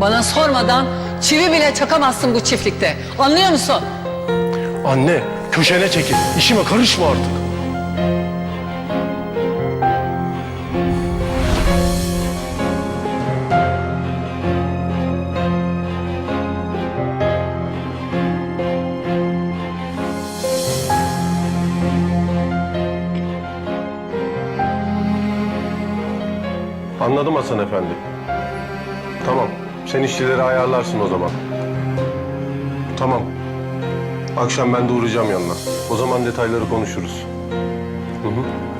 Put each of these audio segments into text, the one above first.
Bana sormadan çivi bile çakamazsın bu çiftlikte. Anlıyor musun? Anne köşene çekil. İşime karışma artık. Anladım Hasan Efendi. Tamam. Sen işçileri ayarlarsın o zaman. Tamam. Akşam ben de uğrayacağım yanına. O zaman detayları konuşuruz. Hı hı.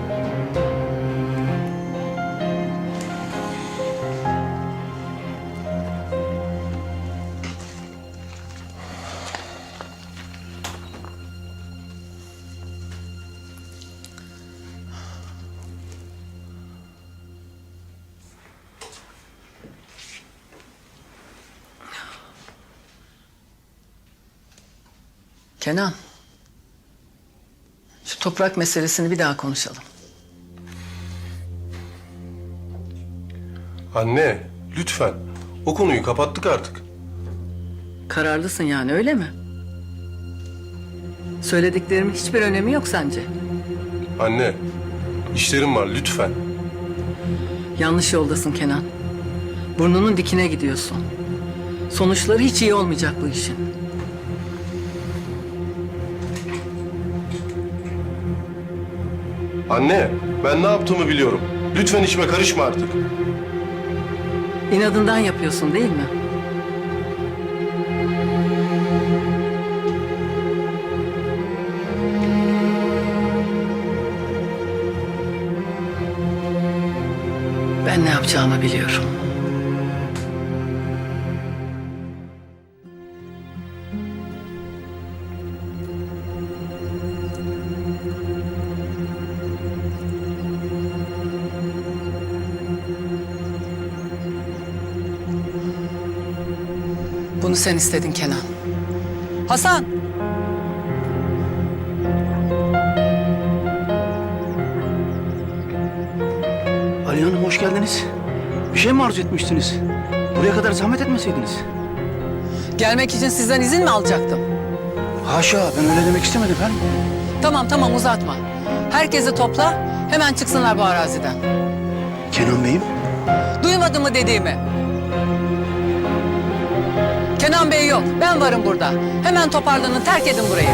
Kenan. Şu toprak meselesini bir daha konuşalım. Anne, lütfen. O konuyu kapattık artık. Kararlısın yani öyle mi? Söylediklerimin hiçbir önemi yok sence? Anne, işlerim var lütfen. Yanlış yoldasın Kenan. Burnunun dikine gidiyorsun. Sonuçları hiç iyi olmayacak bu işin. Anne, ben ne yaptığımı biliyorum. Lütfen işime karışma artık. İnadından yapıyorsun değil mi? Ben ne yapacağımı biliyorum. Bunu sen istedin Kenan. Hasan! Ali Hanım hoş geldiniz. Bir şey mi arzu etmiştiniz? Buraya kadar zahmet etmeseydiniz. Gelmek için sizden izin mi alacaktım? Haşa ben öyle demek istemedim efendim. Tamam tamam uzatma. Herkesi topla, hemen çıksınlar bu araziden. Kenan Bey'im Duymadın mı dediğimi? Kenan Bey yok, ben varım burada. Hemen toparlanın, terk edin burayı.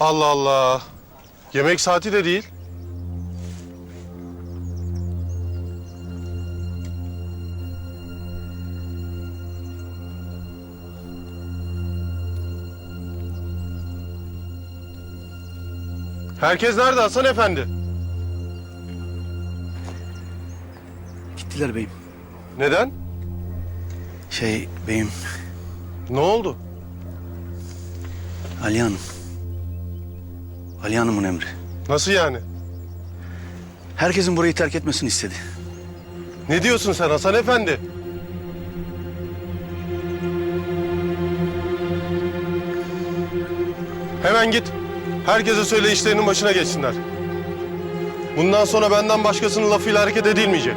Allah Allah. Yemek saati de değil. Herkes nerede Hasan Efendi? gittiler beyim. Neden? Şey beyim Ne oldu? Ali Hanım. Ali Hanım'ın emri. Nasıl yani? Herkesin burayı terk etmesini istedi. Ne diyorsun sen Hasan Efendi? Hemen git. Herkese söyle işlerinin başına geçsinler. Bundan sonra benden başkasının lafıyla hareket edilmeyecek.